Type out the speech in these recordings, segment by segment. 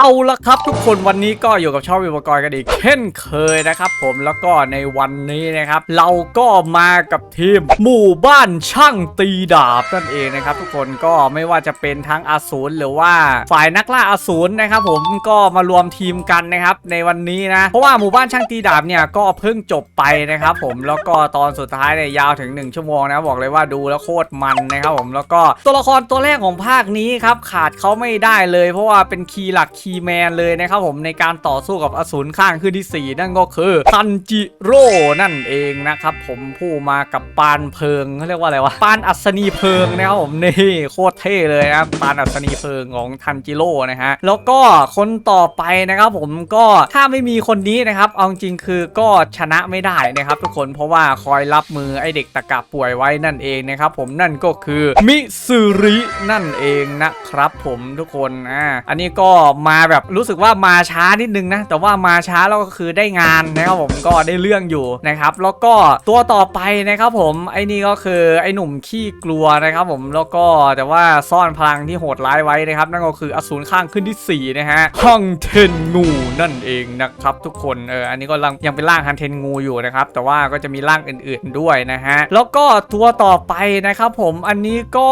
เอาละครับทุกคนวันนี้ก็อยู่กับช่องวิวกรกันอีกเช่นเคยนะครับผมแล้วก็ในวันนี้นะครับ เราก็มากับทีมหมู่บ้านช่างตีดาบนั่นเองนะครับ ทุกคนก็ไม่ว่าจะเป็นทั้งอาสูรหรือว่าฝ่ายนักล่าอาสูรนะครับ ผมก็มารวมทีมกันนะครับ ในวันนี้นะเพราะว่าหมู่บ้านช่างตีดาบเนี่ยก็เพิ่งจบไปนะครับ ผมแล้วก็ตอนสุดท้ายเนี่ยยาวถึง 1 ชั่วโมงนะบอกเลยว่าดูแล้วโคตรมันนะครับ ผมแล้วก็ตัวละครตัวแรกของภาคนี้ครับขาดเขาไม่ได้เลย เพราะว่าเป็นคีย์หลักคีย์แมนเลยนะครับผมในการต่อสู้กับอสูรข้างขึ้นที่ 4 นั่นก็คือทันจิโร่นั่นเองนะครับผมผู้มากับปานเพลิงเขาเรียกว่าอะไรวะปานอัศนีเพลิงนะครับผมนี่โคตรเท่เลยนะครับปานอัศนีเพลิงของทันจิโร่นะฮะแล้วก็คนต่อไปนะครับผมก็ถ้าไม่มีคนนี้นะครับเอาจริงคือก็ชนะไม่ได้นะครับทุกคนเพราะว่าคอยรับมือไอเด็กตะกะป่วยไว้นั่นเองนะครับผมนั่นก็คือมิซึรินั่นเองนะครับผมทุกคนอ่าอันนี้ก็มาแบบรู้สึกว่ามาช้านิดนึงนะ แต่ว่ามาช้าแล้วก็คือได้งานนะครับผมก็ได้เรื่องอยู่นะครับ แล้วก็ตัวต่อไปนะครับผมไอ้นี่ก็คือไอ้หนุ่มขี้กลัวนะครับผมแล้วก็แต่ว่าซ่อนพลังที่โหดร้ายไว้นะครับ นั่นก็คืออสูรข้างขึ้นที่ 4 นะฮะฮังเทนงูนั่นเองนะครับทุกคนเอออันนี้ก็ยังยังเป็นร่างฮันเทนงูอยู่นะครับแต่ว่าก็จะมีร่างอื่น ๆด้วยนะฮะแล้วก็ตัวต่อไปนะครับผมอันนี้ก็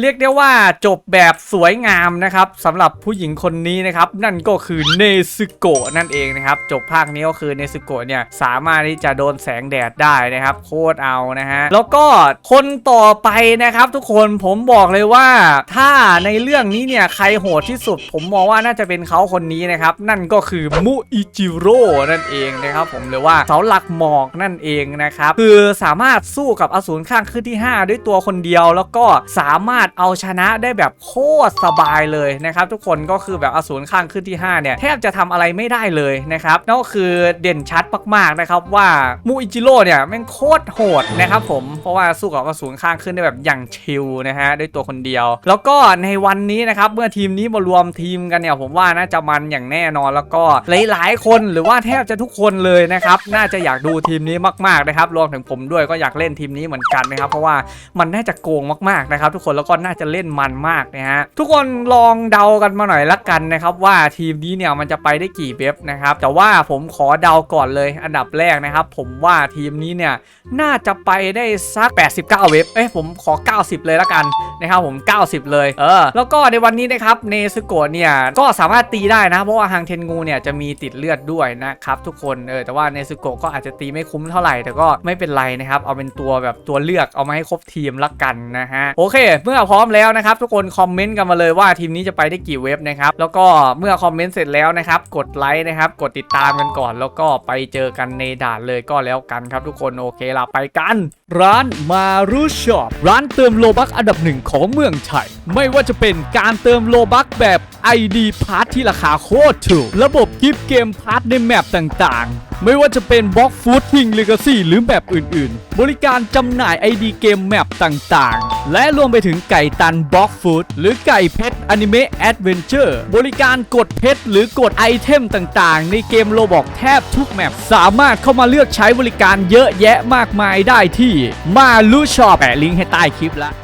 เรียกได้ว่าจบแบบสวยงามนะครับสำหรับผู้หญิงคนนี้นะครับ นั่นก็คือเนซึโกะนั่นเองนะครับ จบภาคนี้ก็คือเนซึโกะเนี่ยสามารถที่จะโดนแสงแดดได้นะครับ โคตรเอานะฮะ แล้วก็คนต่อไปนะครับ ทุกคนผมบอกเลยว่า ถ้าในเรื่องนี้เนี่ยใครโหดที่สุด ผมมองว่าน่าจะเป็นเขาคนนี้นะครับ นั่นก็คือมุอิจิโร่นั่นเองนะครับ ผมหรือว่าเสาหลักหมอกนั่นเองนะครับคือสามารถสู้กับอสูรข้างขึ้นที่ 5 ด้วยตัวคนเดียว แล้วก็สามารถเอาชนะได้แบบโคตรสบายเลยนะครับ ทุกคนก็คือแบบอสูรข้างขึ้นที่ 5 เนี่ย แทบจะทำอะไรไม่ได้เลยนะครับนั่นก็คือเด่นชัดมากๆนะครับว่ามูอิจิโร่เนี่ยแม่งโคตรโหดนะครับผมเพราะว่าสู้กับอสูรข้างขึ้นได้แบบอย่างชิลนะฮะด้วยตัวคนเดียว แล้วก็ในวันนี้นะครับเมื่อทีมนี้มารวมทีมกันเนี่ยผมว่าน่าจะมันอย่างแน่นอนแล้วก็หลายๆ คนหรือว่าแทบจะทุกคนเลยนะครับน่าจะอยากดูทีมนี้มากๆนะครับรวมถึงผมด้วยก็อยากเล่นทีมนี้เหมือนกันนะครับเพราะว่ามันน่าจะโกงมากๆนะครับทุกคนแล้วก็น่าจะเล่นมันมากนะฮะทุกคนลองเดากันมาหน่อยละกันนะครับว่าทีมนี้เนี่ยมันจะไปได้กี่เว็บนะครับแต่ว่าผมขอเดาก่อนเลยอันดับแรกนะครับ ผมว่าทีมนี้เนี่ยน่าจะไปได้สัก 89 เว็บเอ้ยผมขอ 90 เลยละกัน นะครับผม 90 เลยเออแล้วก็ในวันนี้นะครับเนซึโกะเนี่ยก็สามารถตีได้นะเพราะว่าฮังเทนงูเนี่ยจะมีติดเลือดด้วยนะครับทุกคนเออแต่ว่าเนซึโกะก็อาจจะตีไม่คุ้มเท่าไหร่แต่ก็ไม่เป็นไรนะครับเอาเป็นตัวแบบตัวเลือกเอามาให้ครบทีมละกันนะฮะโอเค เมื่อพร้อมแล้วนะครับทุกคนคอมเมนต์กันมาเลยว่าทีมนี้จะไปได้กี่เว็บนะครับแล้วก็เมื่อคอมเมนต์เสร็จแล้วนะครับกดไลค์นะครับกดติดตามกันก่อน แล้วก็ไปเจอกันในด่านเลยก็แล้วกันครับทุกคนโอเคละไปกัน ร้านมารุช็อปร้านเติมโลบักอันดับหนึ่งของเมืองไทย ไม่ว่าจะเป็นการเติมโลบักแบบ ID พาร์ทที่ราคาโคตรถูก ระบบกิฟเกมพาร์ทในแมปต่างๆ ไม่ว่าจะเป็นบล็อกฟูดทิงเลกาซี่หรือแมปอื่นๆ บริการจำหน่าย ID เกมแมปต่างๆ และรวมไปถึงไก่ตันบล็อกฟูดหรือไก่เพชรอนิเมะแอดเวนเจอร์บริการกดเพชรหรือกดไอเทมต่างๆ ในเกมโลบอกแทบทุกแมปสามารถเข้ามาเลือกใช้บริการเยอะแยะมากมายได้ที่มาลูชอปแปะลิงก์ให้ใต้คลิปละ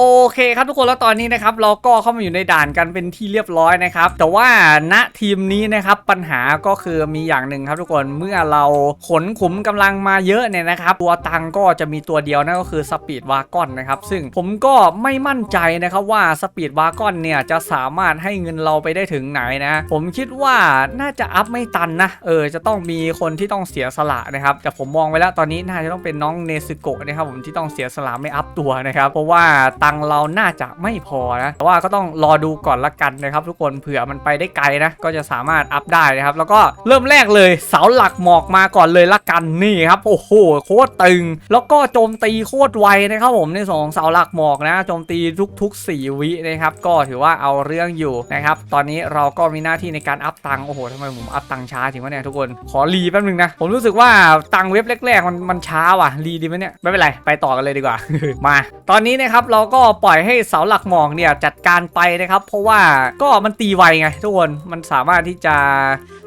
โอเคครับทุกคนแล้วตอนนี้นะครับเราก็เข้ามาอยู่ในด่านกันเป็นที่เรียบร้อยนะครับแต่ว่าณทีมนี้นะครับปัญหาก็คือมีอย่างหนึ่งครับทุกคนเมื่อเราขนขุมกำลังมาเยอะเนี่ยนะครับตัวตังก็จะมีตัวเดียวนั่นก็คือสปีดวากอนนะครับซึ่งผมก็ไม่มั่นใจนะครับว่าสปีดวากอนเนี่ยจะสามารถให้เงินเราไปได้ถึงไหนนะผมคิดว่าน่าจะอัพไม่ตันนะเออจะต้องมีคนที่ต้องเสียสละนะครับแต่ผมมองไว้แล้วตอนนี้น่าจะต้องเป็นน้องเนซึโกะนะครับผมที่ต้องเสียสละไม่อัพตัวนะครับเพราะว่าตังค์เราน่าจะไม่พอนะแต่ว่าก็ต้องรอดูก่อนละกันนะครับ ทุกคนเผื่อมันไปได้ไกลนะก็จะสามารถอัพได้นะครับ แล้วก็เริ่มแรกเลยเสาหลักหมอกมาก่อนเลยละกันนี่ครับโอ้โหโคตรตึง แล้วก็โจมตีโคตรไวนะครับผมในสองเสาหลักหมอกนะโจมตีทุกๆ 4 วินะครับก็ถือว่าเอาเรื่องอยู่นะครับตอนนี้เราก็มีหน้าที่ในการอัพตังโอ้โหทำไมผมอัพตังช้าจริงวะเนี่ยทุกคนขอรีแป๊บนึงนะผมรู้สึกว่าตังเว็บแรกๆมันมันช้าว่ะรีดีไหมเนี่ยไม่เป็นไรไปต่อกันเลยดีกว่า มา ตอนนี้นะครับเราก็็ปล่อยให้เสาหลักหมองเนี่ยจัดการไปนะครับ เพราะว่าก็มันตีไวไงทุกคนมันสามารถที่จะ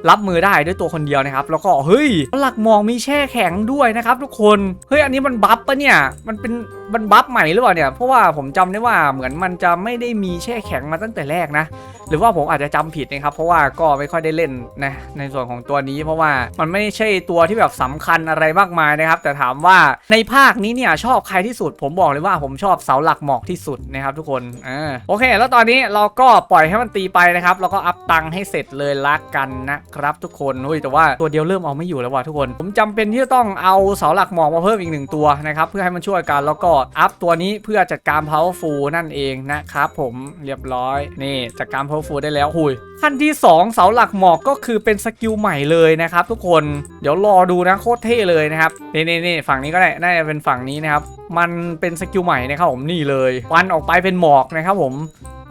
รับมือได้ด้วยตัวคนเดียวนะครับ แล้วก็เฮ้ยเสาหลักหมองมีแช่แข็งด้วยนะครับ ทุกคนเฮ้ยอันนี้มันบัฟปะเนี่ยมันเป็นมันบัฟใหม่หรือเปล่าเนี่ยเพราะว่าผมจำได้ว่าเหมือนมันจะไม่ได้มีแช่แข็งมาตั้งแต่แรกนะ หรือว่าผมอาจจะจำผิดนะครับ เพราะว่าก็ไม่ค่อยได้เล่นนะในส่วนของตัวนี้ เพราะว่ามันไม่ใช่ตัวที่แบบสำคัญอะไรมากมายนะครับ แต่ถามว่าในภาคนี้เนี่ยชอบใครที่สุด ผมบอกเลยว่าผมชอบเสาหลักหมอกที่สุดนะครับทุกคนอ่าโอเค แล้วตอนนี้เราก็ปล่อยให้มันตีไปนะครับแล้วก็อัพตังให้เสร็จเลยละกันนะครับทุกคนอุ้ยแต่ว่าตัวเดียวเริ่มเอาไม่อยู่แล้วว่ะทุกคน ผมจำเป็นที่จะต้องเอาเสาหลักหมอกมาเพิ่มอีกหนึ่งตัวนะครับเพื่อให้มันช่วยกันแล้วก็อัพตัวนี้เพื่อจัดการ powerful นั่นเองนะครับผมเรียบร้อยนี่จัดการ powerful ได้แล้วหุยขั้นที่ 2 เสาหลักหมอกก็คือเป็นสกิลใหม่เลยนะครับทุกคนเดี๋ยวรอดูนะโคตรเท่เลยนะครับนี่นี่นี่ฝั่งนี้ก็ได้น่าจะเป็นฝั่งนี้นะครับมันเป็นสกิลใหม่นะครับผมนี่เลย วันออกไปเป็นหมอกนะครับผม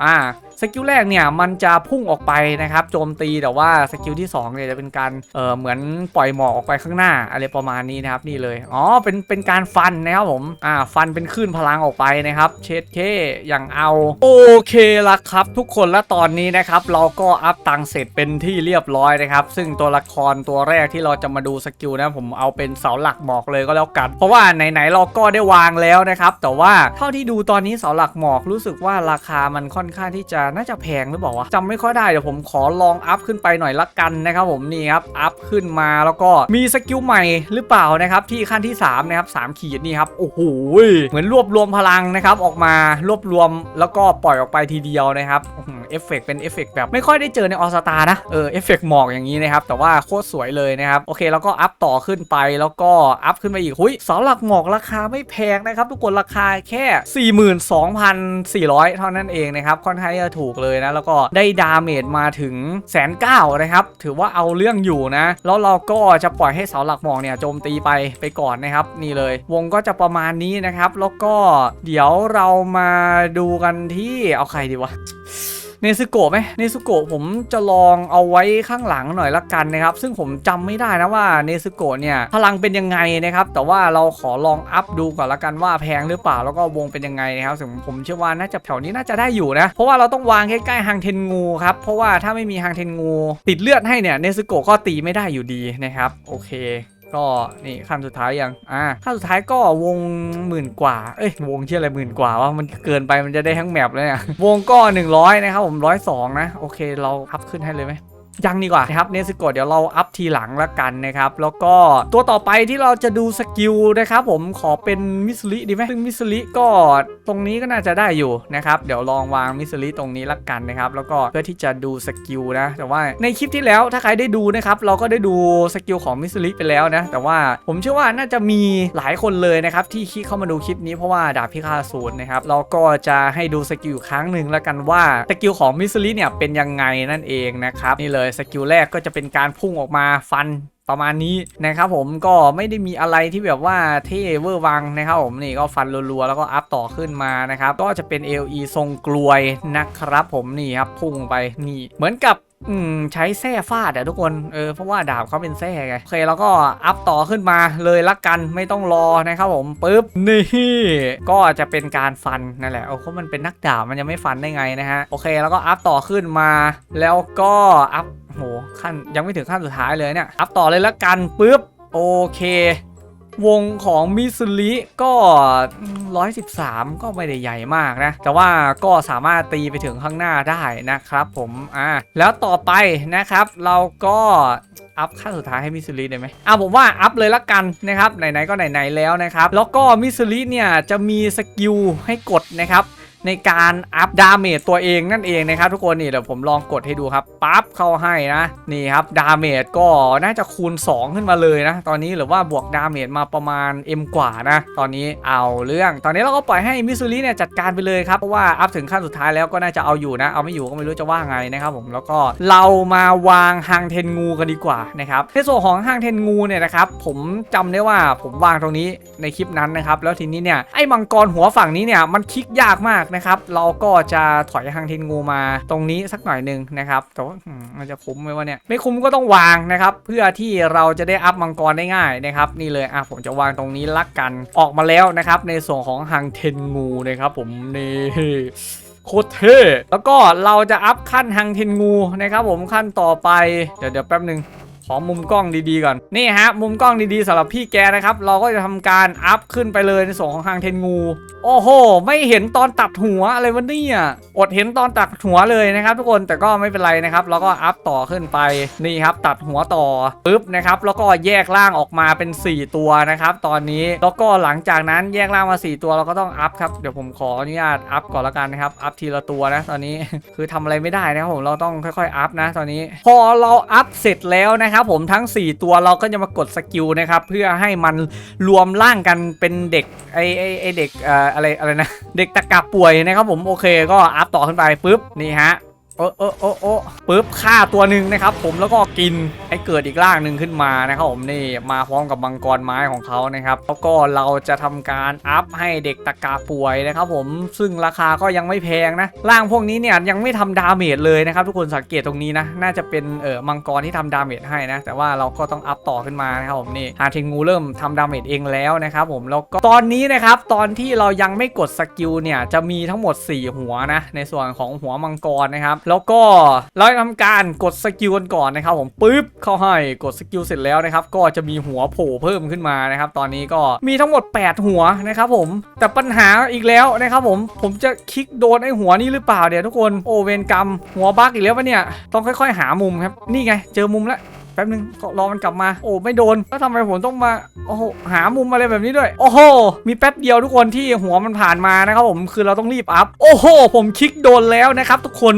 อ่าสกิลแรกเนี่ยมันจะพุ่งออกไปนะครับโจมตีแต่ว่าสกิลที่2เนี่ยจะเป็นการเออเหมือนปล่อยหมอกออกไปข้างหน้าอะไรประมาณนี้นะครับนี่เลยอ๋อเป็นเป็นการฟันนะครับผมอ่าฟันเป็นคลื่นพลังออกไปนะครับเช็ดเคอย่างเอาโอเคละครับ ทุกคนและตอนนี้นะครับเราก็อัพตังเสร็จเป็นที่เรียบร้อยนะครับซึ่งตัวละครตัวแรกที่เราจะมาดูสกิลนะผมเอาเป็นเสาหลักหมอกเลยก็แล้วกัน เพราะว่าไหนๆเราก็ได้วางแล้วนะครับแต่ว่าเท่าที่ดูตอนนี้เสาหลักหมอกรู้สึกว่าราคามันค่อนข้างที่จะน่าจะแพงหรือเปล่าวะจำไม่ค่อยได้เดี๋ยวผมขอลองอัพขึ้นไปหน่อยละกันนะครับผมนี่ครับอัพขึ้นมาแล้วก็มีสกิลใหม่หรือเปล่านะครับที่ขั้นที่3นะครับสามขีดนี่ครับโอ้โหเหมือนรวบรวมพลังนะครับออกมารวบรวมแล้วก็ปล่อยออกไปทีเดียวนะครับเอฟเฟกต์เป็นเอฟเฟกต์แบบไม่ค่อยได้เจอในออสตานะเออเอฟเฟกต์หมอกอย่างนี้นะครับแต่ว่าโคตรสวยเลยนะครับโอเคแล้วก็อัพต่อขึ้นไปแล้วก็อัพขึ้นไปอีกหุยเสาหลักหมอกราคาไม่แพงนะครับทุกคนราคาแค่ 42,400 เท่านั้นเองนะครับค่อนข้างจะถูกเลยนะ แล้วก็ได้ดาเมจมาถึงแสนเก้านะครับ ถือว่าเอาเรื่องอยู่นะ แล้วเราก็จะปล่อยให้เสาหลักหมอกเนี่ยโจมตีไปไปก่อนนะครับ นี่เลย วงก็จะประมาณนี้นะครับ แล้วก็เดี๋ยวเรามาดูกันที่เอาใครดีวะ เนซึโกะไหมเนซึโกะผมจะลองเอาไว้ข้างหลังหน่อยละกันนะครับ ซึ่งผมจำไม่ได้นะว่าเนซึโกะเนี่ยพลังเป็นยังไงนะครับ แต่ว่าเราขอลองอัพดูก่อนละกันว่าแพงหรือเปล่าแล้วก็วงเป็นยังไงนะครับซึ่งผมเชื่อว่าน่าจะแถวนี้น่าจะได้อยู่นะ เพราะว่าเราต้องวางใกล้ๆฮังเทนงูครับ เพราะว่าถ้าไม่มีฮังเทนงู ติดเลือดให้เนี่ยเนซึโกะก็ตีไม่ได้อยู่ดีนะครับ โอเค ก็นี่ขั้นสุดท้ายยังอ่าขั้นสุดท้ายก็วงหมื่นกว่าเอ้ยวงที่อะไรหมื่นกว่าว่ามันเกินไปมันจะได้ทั้งแมปเลยเนี่ยวงก็ 100 นะครับผม102 นะ โอเคเราอัพขึ้นให้เลยไหม ยังดีกว่านะครับเนสโกะเดี๋ยวเราอัพทีหลังละกันนะครับแล้วก็ตัวต่อไปที่เราจะดูสกิลนะครับผมขอเป็นมิสลิดีไหมซึ่งมิสลิก็ตรงนี้ก็น่าจะได้อยู่นะครับเดี๋ยวลองวางมิสลิตรงนี้ละกันนะครับแล้วก็เพื่อที่จะดูสกิลนะแต่ว่าในคลิปที่แล้วถ้าใครได้ดูนะครับเราก็ได้ดูสกิลของมิสลิไปแล้วนะแต่ว่าผมเชื่อว่าน่าจะมีหลายคนเลยนะครับที่คลิกเข้ามาดูคลิปนี้เพราะว่าดาบพิฆาตศูนย์นะครับเราก็จะให้ดูสกิลครั้งหนึ่งล้วกันว่าสกิลของมิสลิเนี่ยเป็นยังไงนั่นเองนะครับนี่เลยสกิลแรกก็จะเป็นการพุ่งออกมาฟันประมาณนี้นะครับผมก็ไม่ได้มีอะไรที่แบบว่าเท่เวอร์วังนะครับผมนี่ก็ฟันรัวๆแล้วก็อัพต่อขึ้นมานะครับก็จะเป็น LE ทรงกลวยนะครับผมนี่ครับพุ่งไปนี่เหมือนกับอืมใช้แส้ฟาดอะทุกคนเออเพราะว่าดาบเขาเป็นแส้ไงโอเคแล้วก็อัพต่อขึ้นมาเลยละกันไม่ต้องรอนะครับผมปึ๊บนี่ก็จะเป็นการฟันนั่นแหละโอ้เขามันเป็นนักดาบมันจะไม่ฟันได้ไงนะฮะโอเค แล้วก็อัพต่อขึ้นมา แล้วก็อัพ ขั้นยังไม่ถึงขั้นสุดท้ายเลยเนี่ยอัพต่อเลยละกันปึ๊บโอเค วงของมิสลิก็ 113 ก็ไม่ได้ใหญ่มากนะ แต่ว่าก็สามารถตีไปถึงข้างหน้าได้นะครับผมอ่าแล้วต่อไปนะครับ เราก็อัพขั้นสุดท้ายให้มิสลิได้ไหมอ่าผมว่าอัพเลยละกันนะครับไหนๆก็ไหนๆแล้วนะครับ แล้วก็มิสลิเนี่ยจะมีสกิลให้กดนะครับ ในการอัพดาเมจตัวเองนั่นเองนะครับทุกคนนี่เดี๋ยวผมลองกดให้ดูครับปั๊บเข้าให้นะนี่ครับดาเมจก็น่าจะคูณ 2 ขึ้นมาเลยนะ ตอนนี้หรือว่าบวกดาเมจมาประมาณ M กว่านะ ตอนนี้เอาเรื่อง ตอนนี้เราก็ปล่อยให้มิซูริเนี่ยจัดการไปเลยครับเพราะว่าอัพถึงขั้นสุดท้ายแล้วก็น่าจะเอาอยู่นะ เอาไม่อยู่ก็ไม่รู้จะว่าไงนะครับผมแล้วก็เรามาวางฮังเทนงูกันดีกว่านะครับในส่วนของฮังเทนงูเนี่ยนะครับผมจำได้ว่าผมวางตรงนี้ในคลิปนั้นนะครับแล้วทีนี้เนี่ยไอ้มังกรหัวฝั่งนี้เนี่ยมันคลิกยากมากนะครับ เราก็จะถอยฮังเทนงูมาตรงนี้สักหน่อยหนึ่งนะครับแต่ว่ามันจะคุ้มไหมวะเนี่ยไม่คุ้มก็ต้องวางนะครับ เพื่อที่เราจะได้อัพมังกรได้ง่ายนะครับ นี่เลยอะผมจะวางตรงนี้ละกันออกมาแล้วนะครับ ในส่วนของฮังเทนงูนะครับผมนี่โคตรเท่แล้วก็เราจะอัพขั้นฮังเทนงูนะครับผมขั้นต่อไป เดี๋ยวเดี๋ยวแป๊บหนึ่ง อมุมกล้องดีๆก่อน นี่ฮะ มุมกล้องดีๆสำหรับพี่แกนะครับ เราก็จะทำการอัพขึ้นไปเลยในส่วนของทางเทนงู โอ้โห ไม่เห็นตอนตัดหัวอะไรวะเนี่ย อดเห็นตอนตัดหัวเลยนะครับ ทุกคน แต่ก็ไม่เป็นไรนะครับ เราก็อัพต่อขึ้นไป นี่ครับ ตัดหัวต่อปุ๊บนะครับ แล้วก็แยกร่างออกมาเป็น 4 ตัวนะครับ ตอนนี้ แล้วก็หลังจากนั้นแยกร่างมา 4 ตัวเราก็ต้องอัพครับ เดี๋ยวผมขออนุญาตอัพก่อนละกันนะครับ อัพทีละตัวนะ ตอนนี้ คือทำอะไรไม่ได้นะครับผม เราต้องค่อยๆ อัพนะ ตอนนี้ พอเราอัพเสร็จแล้วนะครับผมทั้ง 4 ตัวเราก็จะมากดสกิลนะครับเพื่อให้มันรวมร่างกันเป็นเด็กไอไอไอเด็กอ่อะไรอะไรนะเด็กตะกาป่วยนะครับผมโอเคก็อัพต่อขึ้นไปปุ๊บนี่ฮะ โอ้โอ้โอ้โอ้ปุ๊บฆ่าตัวหนึ่งนะครับ ผมแล้วก็กินให้เกิดอีกร่างหนึ่งขึ้นมานะครับผมนี่มาพร้อมกับมังกรไม้ของเขานะครับ แล้วก็เราจะทำการอัพให้เด็กตะกาป่วยนะครับ ผมซึ่งราคาก็ยังไม่แพงนะร่างพวกนี้เนี่ยยังไม่ทำดาเมจเลยนะครับ ทุกคนสังเกตตรงนี้นะน่าจะเป็นเออมังกรที่ทำดาเมจให้นะ แต่ว่าเราก็ต้องอัพต่อขึ้นมานะครับผมนี่ฮาเทงูเริ่มทำดาเมจเองแล้วนะครับผมแล้วก็ตอนนี้นะครับตอนที่เรายังไม่กดสกิลเนี่ยจะมีทั้งหมด 4 หัวนะในส่วนของหัวมังกรนะครับแล้วก็เราจะทำการกดสกิลกันก่อนนะครับ ผมปึ๊บเข้าให้กดสกิลเสร็จแล้วนะครับ ก็จะมีหัวโผล่เพิ่มขึ้นมานะครับ ตอนนี้ก็มีทั้งหมด 8 หัวนะครับ ผมแต่ปัญหาอีกแล้วนะครับผมผมจะคลิกโดนไอ้หัวนี้หรือเปล่าเดี๋ยวทุกคนโอเวนกรรมหัวบักอีกแล้ววะเนี่ยต้องค่อย ๆ หามุมครับนี่ไง เจอมุมแล้ว ป๊บนึงก็รอมันกลับมา โอ้ไม่โดนแล้วทำไมผมต้องมาโอ้โหหามุมอะไรแบบนี้ด้วย โอ้โห มีแป๊บเดียวทุกคนที่หัวมันผ่านมานะครับผมคือเราต้องรีบอัพ โอ้โห ผมคลิกโดนแล้วนะครับทุกคน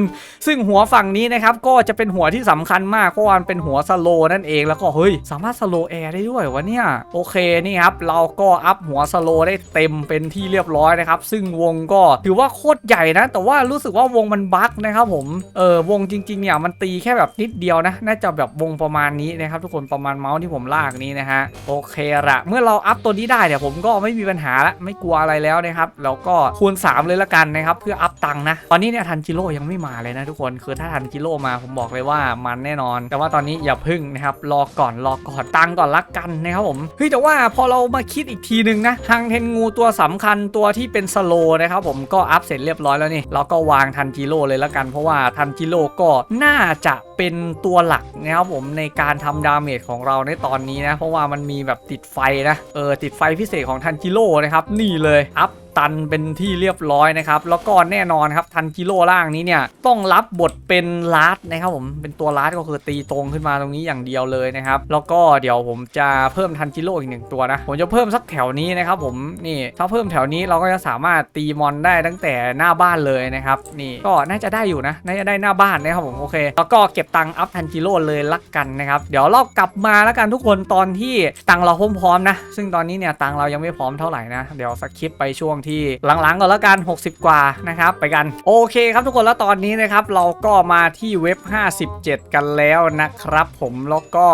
ซึ่งหัวฝั่งนี้นะครับก็จะเป็นหัวที่สำคัญมากเพราะว่ามันเป็นหัวสโลนั่นเองแล้วก็เฮ้ย สามารถสโลแอร์ได้ด้วยวะเนี่ยโอเคนี่ครับเราก็อัพหัวสโลได้เต็มเป็นที่เรียบร้อยนะครับซึ่งวงก็ถือว่าโคตรใหญ่นะ แต่ว่ารู้สึกว่าวงมันบั๊กนะครับผมเออวงจริงๆเนี่ยมันตีแค่แบบนิดเดียวนะ น่าจะแบบวงประมาณนี้นะครับทุกคนประมาณเมาส์ที่ผมลากนี้นะฮะโอเคละเมื่อเราอัพตัวนี้ได้เนี่ยผมก็ไม่มีปัญหาละไม่กลัวอะไรแล้วนะครับแล้วก็คูณ 3 เลยละกันนะครับเพื่ออัพตังนะตอนนี้เนี่ยทันจิโร่ยังไม่มาเลยนะทุกคนคือถ้าทันจิโร่มาผมบอกเลยว่ามันแน่นอน แต่ว่าตอนนี้อย่าพึ่งนะครับรอก่อนรอก่อนตังก่อนละกันนะครับผมเฮ้ยแต่ว่าพอเรามาคิดอีกทีนึงนะทางเทนงูตัวสำคัญตัวที่เป็นสโลนะครับผมก็อัพเสร็จเรียบร้อยแล้วนี่เราก็วางทันจิโร่เลยละกัน เพราะว่าทันจิโร่ก็น่าจะเป็นตัวหลักนะครับผมในการทำดาเมจของเราในตอนนี้นะ เพราะว่ามันมีแบบติดไฟนะ เออติดไฟพิเศษของทันจิโร่นะครับ นี่เลยอัพ ตันเป็นที่เรียบร้อยนะครับ แล้วก็แน่นอนครับทันจิโร่ล่างนี้เนี่ยต้องรับบทเป็นลาร์ดนะครับผมเป็นตัวลาร์ดก็คือตีตรงขึ้นมาตรงนี้อย่างเดียวเลยนะครับ แล้วก็เดี๋ยวผมจะเพิ่มทันจิโร่อีกหนึ่งตัวนะผมจะเพิ่มสักแถวนี้นะครับผมนี่ถ้าเพิ่มแถวนี้เราก็จะสามารถตีมอนได้ตั้งแต่หน้าบ้านเลยนะครับนี่ก็น่าจะได้อยู่นะน่าจะได้หน้าบ้านนะครับผมโอเค แล้วก็เก็บตังค์อัพทันจิโร่เลยละกันนะครับเดี๋ยวเรากลับมาแล้วกันทุกคนตอนที่ตังค์เราพร้อมๆนะ ซึ่งตอนนี้เนี่ยตังค์เรายังไม่พร้อมเท่าไหร่นะเดี๋ยวสคิปไปช่วงที่หลังๆก่อนแล้วกัน 60 กว่านะครับไปกันโอเคครับทุกคนแล้วตอนนี้นะครับเราก็มาที่เว็บ 57 กันแล้วนะครับ ผมแล้วก็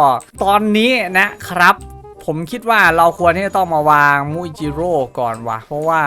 ตอนนี้นะครับผมคิดว่าเราควรที่จะต้องมาวางมูอิจิโร่ก่อนวะเพราะว่า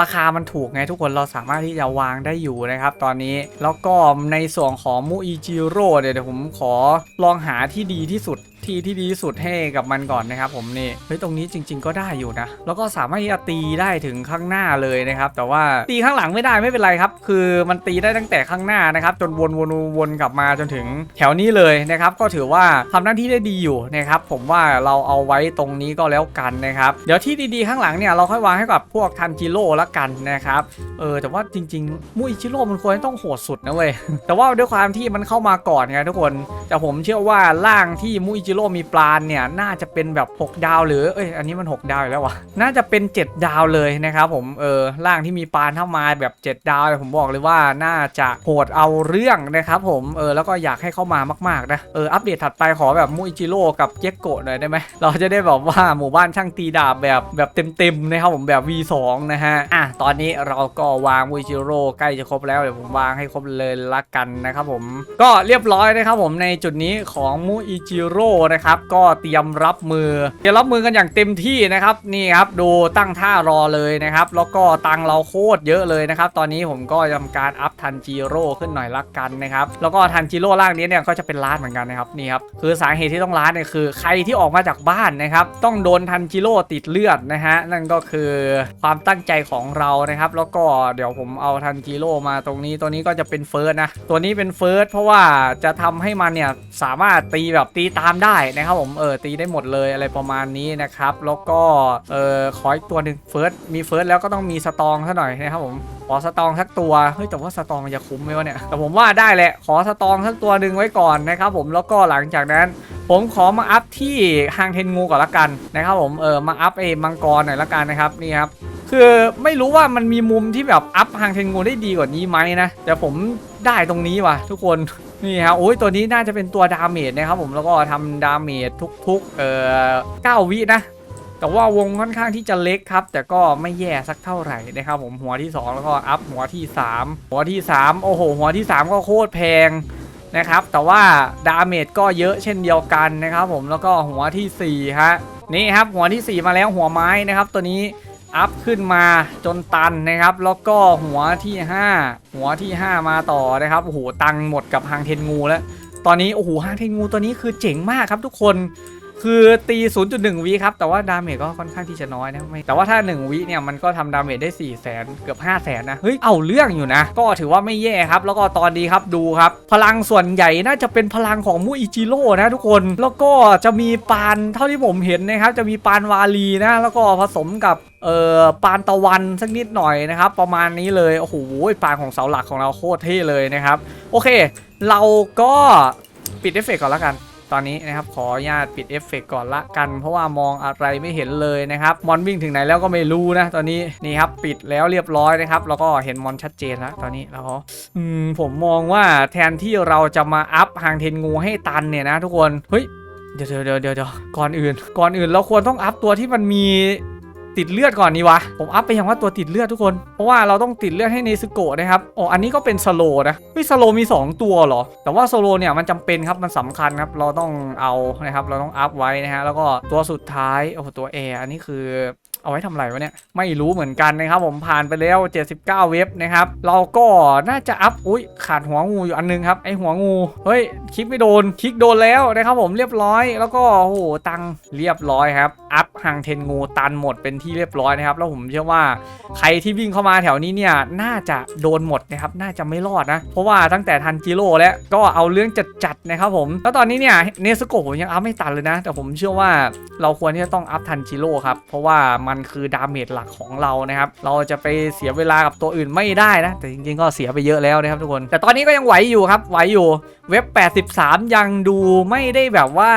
ราคามันถูกไงทุกคนเราสามารถที่จะวางได้อยู่นะครับ ตอนนี้แล้วก็ในส่วนของมูอิจิโร่เนี่ยเดี๋ยวผมขอลองหาที่ดีที่สุดที่ที่ดีที่สุดให้กับมันก่อนนะครับผมนี่เฮ้ยตรงนี้จริง ๆ ก็ได้อยู่นะ แล้วก็สามารถที่จะตีได้ถึงข้างหน้าเลยนะครับ แต่ว่าตีข้างหลังไม่ได้ไม่เป็นไรครับ คือมันตีได้ตั้งแต่ข้างหน้านะครับ จนวนวนวนกลับมาจนถึงแถวนี้เลยนะครับ ก็ถือว่าทำหน้าที่ได้ดีอยู่นะครับ ผมว่าเราเอาไว้ตรงนี้ก็แล้วกันนะครับ เดี๋ยวที่ดีๆข้างหลังเนี่ยเราค่อยวางให้กับพวกทันจิโร่ละกันนะครับ เออแต่ว่าจริงๆมูอิจิโร่มันควรต้องโหดสุดนะเว้ยแต่ว่าด้วยความที่มันเข้ามาก่อนไงทุกคนแต่ผมเชื่อว่าร่างที่มูอิจิโร่มีปราเนี่ยน่าจะเป็นแบบ 6 ดาวหรือเอ้ยอันนี้มัน 6 ดาวแล้ววะน่าจะเป็น 7 ดาวเลยนะครับผมเออร่างที่มีปราณเข้ามาแบบ 7 ดาวเนี่ยผมบอกเลยว่าน่าจะโหดเอาเรื่องนะครับผมเออแล้วก็อยากให้เข้ามามากๆนะเอออัปเดตถัดไปขอแบบมูอิจิโร่กับเจโกะหน่อยได้ไหมเราจะได้แบบว่าหมู่บ้านช่างตีดาบแบบแบบเต็มๆนะครับผมแบบ V2 นะฮะอะตอนนี้เราก็วางมูอิจิโร่ใกล้จะครบแล้วเดี๋ยวผมวางให้ครบเลยละกันนะครับผมก็เรียบร้อยนะครับผมในจุดนี้ของมูอิจิโร่นะครับก็เตรียมรับมือเตรียมรับมือกันอย่างเต็มที่นะครับนี่ครับดูตั้งท่ารอเลยนะครับแล้วก็ตังเราโคตรเยอะเลยนะครับตอนนี้ผมก็ทำการอัพทันจิโร่ขึ้นหน่อยละกันนะครับแล้วก็ทันจิโร่ล่างนี้เนี่ยก็จะเป็นล้านเหมือนกันนะครับนี่ครับคือสาเหตุที่ต้องล้านเนี่ยคือ ใครที่ออกมาจากบ้านนะครับต้องโดนทันจิโร่ติดเลือดนะฮะนั่นก็คือความตั้งใจของเรานะครับ แล้วก็เดี๋ยวผมเอาทันจิโร่มาตรงนี้ตัวนี้ก็จะเป็นเฟิร์สนะตัวนี้เป็นเฟิร์สเพราะว่าจะทำให้มันเนี่ยสามารถตีแบบตีตามได้ได้นะครับผมเออตีได้หมดเลยอะไรประมาณนี้นะครับ แล้วก็เออขออีกตัวหนึ่งเฟิร์สมีเฟิร์สแล้วก็ต้องมีสตองซะหน่อยนะครับผมขอสตองสักตัวเฮ้ยแต่ว่าสตองจะคุ้มไหมวะเนี่ยแต่ผมว่าได้แหละขอสตองสักตัวหนึ่งไว้ก่อนนะครับผมแล้วก็หลังจากนั้นผมขอมาอัพที่ฮางเทนงูก่อนละกันนะครับผมเออมาอัพเอมังกรหน่อยละกันนะครับนี่ครับคือไม่รู้ว่ามันมีมุมที่แบบอัพฮางเทนงูได้ดีกว่านี้ไหมนะแต่ผมได้ตรงนี้ว่ะทุกคน นี่ครับโอ้ยตัวนี้น่าจะเป็นตัวดาเมจนะครับผมแล้วก็ทำดาเมจทุกๆเอ่อ9วินะแต่ว่าวงค่อนข้างที่จะเล็กครับ แต่ก็ไม่แย่สักเท่าไหร่นะครับผมหัวที่ 2 แล้วก็อัพหัวที่ 3 หัวที่ 3 โอ้โห หัวที่ 3 ก็โคตรแพงนะครับ แต่ว่าดาเมจก็เยอะเช่นเดียวกันนะครับผมแล้วก็หัวทีสี่4ฮะนี่ครับหัวทีสี่ 4 มาแล้วหัวไม้นะครับ ตัวนี้ อัพขึ้นมาจนตันนะครับ แล้วก็หัวที่ 5 หัวที่ 5 มาต่อนะครับโอ้โหตังหมดกับหางเทนงูแล้ว ตอนนี้โอ้โหหางเทนงูตัวนี้คือเจ๋งมากครับทุกคน คือตี 0.1 วิครับ แต่ว่าดาเมจก็ค่อนข้างที่จะน้อยนะไม่แต่ว่าถ้า 1 วิเนี่ยมันก็ทำดาเมจได้ 4 0 0แสนเกือบ 5 0 0แสนนะเฮ้ยเอาเรื่องอยู่นะ ก็ถือว่าไม่แย่ครับ แล้วก็ตอนนี้ครับดูครับ พลังส่วนใหญ่น่าจะเป็นพลังของมูอิจิโร่นะทุกคนแล้วก็จะมีปานเท่าที่ผมเห็นนะครับจะมีปานวาลีนะแล้วก็ผสมกับเอ่อปานตะวันสักนิดหน่อยนะครับ ประมาณนี้เลยโอ้โหปานของเสาหลักของเราโคตรเท่เลยนะครับ โอเค เราก็ปิดเอฟเฟกต์ก่อนแล้วกัน ตอนนี้นะครับขออนุญาตปิดเอฟเฟกต์ก่อนละกัน เพราะว่ามองอะไรไม่เห็นเลยนะครับมอนวิ่งถึงไหนแล้วก็ไม่รู้นะ ตอนนี้นี่ครับปิดแล้วเรียบร้อยนะครับแล้วก็เห็นมอนชัดเจนแล้วตอนนี้แล้วก็อืมผมมองว่าแทนที่เราจะมาอัพหางเทนงูให้ตันเนี่ยนะทุกคนเฮ้ยเดี๋ยวเดี๋ยวเดี๋ยวเดี๋ยวก่อนอื่น ก่อนอื่นเราควรต้องอัพตัวที่มันมี ติดเลือดก่อนนี่วะ ผมอัพไปยังว่าตัวติดเลือดทุกคน เพราะว่าเราต้องติดเลือดให้เนซึโกะนะครับอ๋ออันนี้ก็เป็นสโลนะเฮ้ยสโลมี 2 ตัวเหรอ แต่ว่าสโลเนี่ยมันจำเป็นครับมันสำคัญครับเราต้องเอานะครับเราต้องอัพไว้นะฮะแล้วก็ตัวสุดท้ายโอ้โหตัวแอร์อันนี้คือ เอาไว้ทำอะไรวะเนี่ย ไม่รู้เหมือนกันนะครับผมผ่านไปแล้ว 79 เว็บนะครับ เราก็น่าจะอัพอุ้ยขาดหัวงูอยู่อันนึงครับ ไอหัวงู เฮ้ย คลิกไม่โดน คลิกโดนแล้วนะครับผมเรียบร้อย แล้วก็โอ้โหตังเรียบร้อยครับ อัพห่างเทนงูตันหมดเป็นที่เรียบร้อยนะครับ แล้วผมเชื่อว่าใครที่วิ่งเข้ามาแถวนี้เนี่ยน่าจะโดนหมดนะครับ น่าจะไม่รอดนะ เพราะว่าตั้งแต่ทันจิโร่แล้วก็เอาเรื่องจัดๆนะครับผม แล้วตอนนี้เนี่ยเนสโกผมยังอัพไม่ตันเลยนะ แต่ผมเชื่อว่าเราควรที่จะต้องอัพทันจิโร่ครับ เพราะว่ามันคือดาเมจหลักของเรานะครับ เราจะไปเสียเวลากับตัวอื่นไม่ได้นะ แต่จริงๆก็เสียไปเยอะแล้วนะครับทุกคน แต่ตอนนี้ก็ยังไหวอยู่ครับ ไหวอยู่ เว็บ 83 ยังดูไม่ได้แบบว่า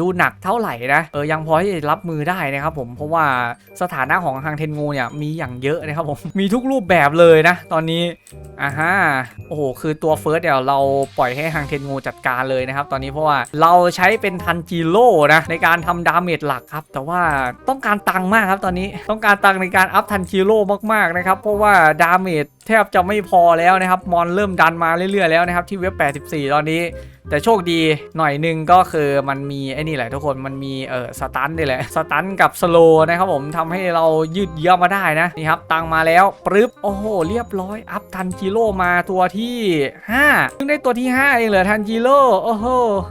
ดูหนักเท่าไหร่นะ เออ ยังพอที่จะรับมือได้นะครับผม เพราะว่าสถานะของทางเทนงูเนี่ยมีอย่างเยอะนะครับผม มีทุกรูปแบบเลยนะ ตอนนี้ อ่าฮะ โอ้โห คือตัวเฟิร์สเดี๋ยวเราปล่อยให้ทางเทนงูจัดการเลยนะครับ ตอนนี้เพราะว่าเราใช้เป็นทันจิโร่นะในการทำดาเมจหลักครับ แต่ว่าต้องการตังค์มากครับตอนนี้ต้องการตังในการอัพทันคิโร่มากๆนะครับ เพราะว่าดาเมจแทบจะไม่พอแล้วนะครับ มอนเริ่มดันมาเรื่อยๆแล้วนะครับที่เว็บ 84 ตอนนี้ แต่โชคดีหน่อยหนึงก็คือมันมีไอ้นี่แหละทุกคนมันมีเออสตันนี่แหละสตันกับสโลนะครับผมทำให้เรายืดเยื้อมาได้นะนี่ครับตังมาแล้วปึ๊บโอ้โหเรียบร้อย อัพทันจิโร่มาตัวที่5เพิ่งได้ตัวที่ 5 เองเหรอทันจิโร่โอ้โห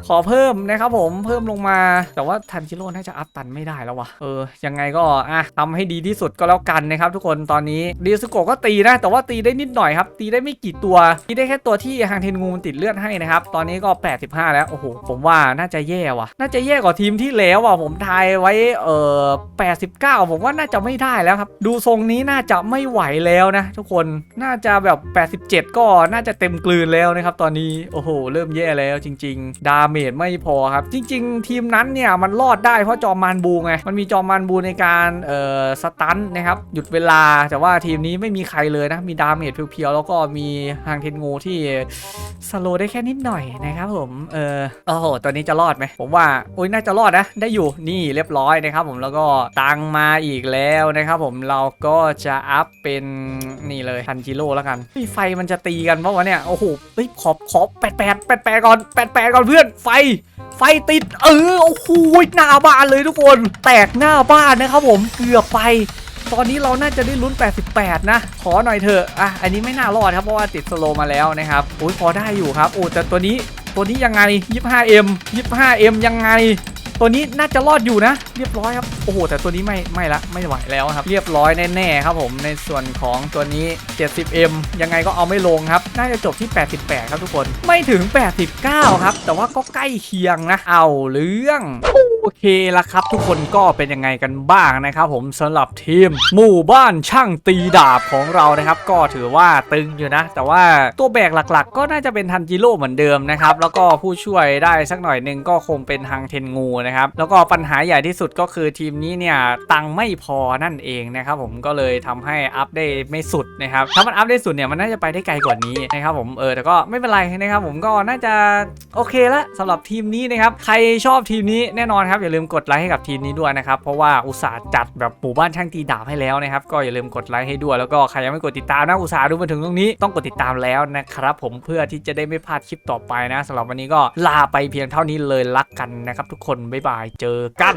ขอเพิ่มนะครับผมเพิ่มลงมา แต่ว่าทันจิโร่น่าจะอัพตันไม่ได้แล้ววะเออยังไงก็อะทำให้ดีที่สุดก็แล้วกันนะครับทุกคนตอนนี้ดีสโกก็ตีนะ แต่ว่าตีได้นิดหน่อยครับ ตีได้ไม่กี่ตัวตีได้แค่ตัวที่ทางเทนงูมันติดเลือดให้นะครับตอนนี้ก็85 แล้ว โอ้โห ผมว่าน่าจะแย่ว่ะ น่าจะแย่กว่าทีมที่แล้วอะ ผมทายไว้เอ่อ89 ผมว่าน่าจะไม่ได้แล้วครับ ดูทรงนี้น่าจะไม่ไหวแล้วนะ ทุกคน น่าจะแบบ 87 ก็น่าจะเต็มกลืนแล้วนะครับ ตอนนี้ โอ้โห เริ่มแย่แล้วจริง ๆ ดาเมจไม่พอครับ จริง ๆ ทีมนั้นเนี่ยมันรอดได้เพราะจอมมานบูไง มันมีจอมมานบูในการเอ่อสตันนะครับ หยุดเวลา แต่ว่าทีมนี้ไม่มีใครเลยนะ มีดาเมจเพียวๆ แล้วก็มีทางเทนงูที่สโลได้แค่นิดหน่อยนะครับผมเออโอ้โหตัวนี้จะรอดไหมผมว่าอุ้ยน่าจะรอดนะ ได้อยู่นี่เรียบร้อยนะครับผมแล้วก็ตังมาอีกแล้วนะครับผมเราก็จะอัพเป็นนี่เลยทันจิโร่แล้วกันไฟมันจะตีกันเพราะว่าเนี่ยโอ้โหเฮ้ยขอบขอบแปดแปดแปดแปดก่อนแปดแปดก่อนเพื่อนไฟไฟติดเออโอ้โหหน้าบ้านเลยทุกคน แตกหน้าบ้านนะครับผมเกือบไป ตอนนี้เราน่าจะได้ลุ้น 88 นะ ขอหน่อยเถอะอะอันนี้ไม่น่ารอดครับเพราะว่าติดสโลมาแล้วนะครับโอ้ยพอได้อยู่ครับโอ้แต่ตัวนี้ตัวนี้ยังไง 25M 25M ยังไง ตัวนี้น่าจะรอดอยู่นะ เรียบร้อยครับโอ้โหแต่ตัวนี้ไม่ไม่ละไม่ไหวแล้วครับ เรียบร้อยแน่ๆครับผมในส่วนของตัวนี้ 70M ยังไงก็เอาไม่ลงครับ น่าจะจบที่ 88 ครับทุกคนไม่ถึง 89 ครับ แต่ว่าก็ใกล้เคียงนะเอาเรื่อง เคละครับ ทุกคนก็เป็นยังไงกันบ้างนะครับผมสำหรับทีมหมู่บ้านช่างตีดาบของเรานะครับ ก็ถือว่าตึงอยู่นะ แต่ว่าตัวแบกหลักๆ ก็น่าจะเป็นทันจิโร่เหมือนเดิมนะครับ แล้วก็ผู้ช่วยได้สักหน่อยหนึ่งก็คงเป็นทางเทนงูนะครับ แล้วก็ปัญหาใหญ่ที่สุดก็คือทีมนี้เนี่ยตังไม่พอนั่นเองนะครับผมก็เลยทำให้อัพได้ไม่สุดนะครับถ้ามันอัพได้สุดเนี่ยมันน่าจะไปได้ไกลกว่านี้นะครับผมเออแต่ก็ไม่เป็นไรนะครับผมก็น่าจะโอเคละสำหรับทีมนี้นะครับใครชอบทีมนี้แน่นอนครับอย่าลืมกดไลค์ให้กับทีมนี้ด้วยนะครับ เพราะว่าอุตส่าห์จัดแบบหมู่บ้านช่างตีดาบให้แล้วนะครับ ก็อย่าลืมกดไลค์ให้ด้วย แล้วก็ใครยังไม่กดติดตามนะ อุตส่าห์ดูมาถึงตรงนี้ต้องกดติดตามแล้วนะครับ ผมเพื่อที่จะได้ไม่พลาดคลิปต่อไปนะสำหรับวันนี้ก็ลาไปเพียงเท่านี้เลยรักกันนะครับ ทุกคนบ๊ายบายเจอกัน